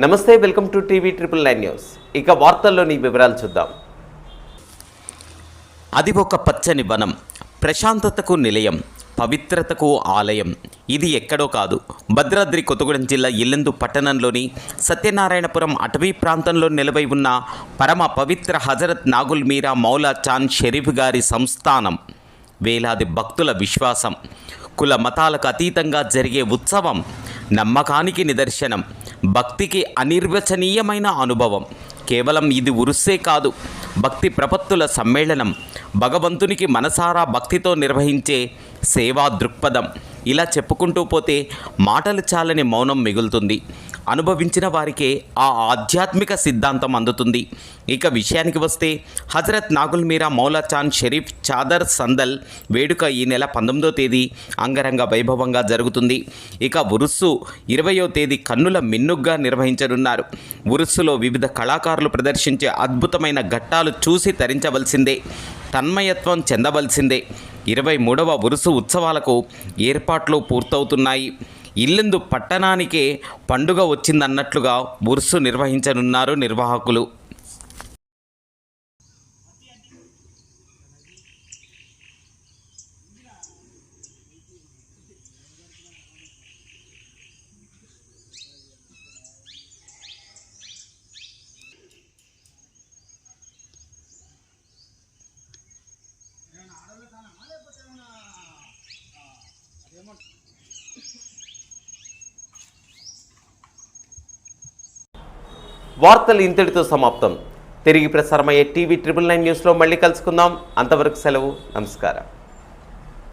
నమస్తే welcome to TV triple nine news. ఇక వార్తల్లోని వివరాలు చూద్దాం. అది ఒక పచ్చని వనం. ప్రశాంతతకు నిలయం పవిత్రతకు ఆలయం. ఇది ఎక్కడో కాదు. భద్రాద్రి కొత్తగూడెం జిల్లా ఇల్లెందు పట్టణంలోని సత్యనారాయణపురం అటవీ ప్రాంతంలో నిలవై ఉన్న పరమ పవిత్ర హజరత్ నాగుల్ మీరా మౌలా చాన్ షరీఫ్ గారి సంస్థానం. వేలాది భక్తుల విశ్వాసం. కుల మతాలకు అతీతంగా జరిగే ఉత్సవం నమ్మకానికి నిదర్శనం. భక్తికి అనిర్వచనీయమైన అనుభవం. కేవలం ఇది ఉరుస్సే కాదు. భక్తి ప్రపత్తుల సమ్మేళనం. భగవంతునికి మనసారా భక్తితో నిర్వహించే సేవా దృక్పథం ఇలా చెప్పుకుంటూ పోతే మాటలు చాలని మౌనం మిగులుతుంది. అనుభవించిన వారికే ఆ ఆధ్యాత్మిక సిద్ధాంతం అందుతుంది. ఇక విషయానికి వస్తే హజరత్ నాగుల్ మీరా మౌలా చాంద్ షరీఫ్ చాదర్ సందల్ వేడుక ఈ నెల పంతొమ్మిదో తేదీ అంగరంగ వైభవంగా జరుగుతుంది. ఇక ఉరుస్సు ఇరవయో తేదీ కన్నుల మిన్నుగ్గా నిర్వహించనున్నారు. ఉరుస్సులో వివిధ కళాకారులు ప్రదర్శించే అద్భుతమైన ఘట్టాలు చూసి తరించవలసిందే తన్మయత్వం చెందవలసిందే. ఇరవై మూడవ ఉరుసు ఉత్సవాలకు ఏర్పాట్లు పూర్తవుతున్నాయి. ఇల్లెందు పట్టణానికే పండుగ వచ్చిందన్నట్లుగా బుర్సు నిర్వహించనున్నారు నిర్వాహకులు. వార్తలు ఇంతటితో సమాప్తం. తిరిగి ప్రసారమయ్యే టీవీ ట్రిపుల్ నైన్ న్యూస్లో మళ్ళీ కలుసుకుందాం. అంతవరకు సెలవు. నమస్కారం.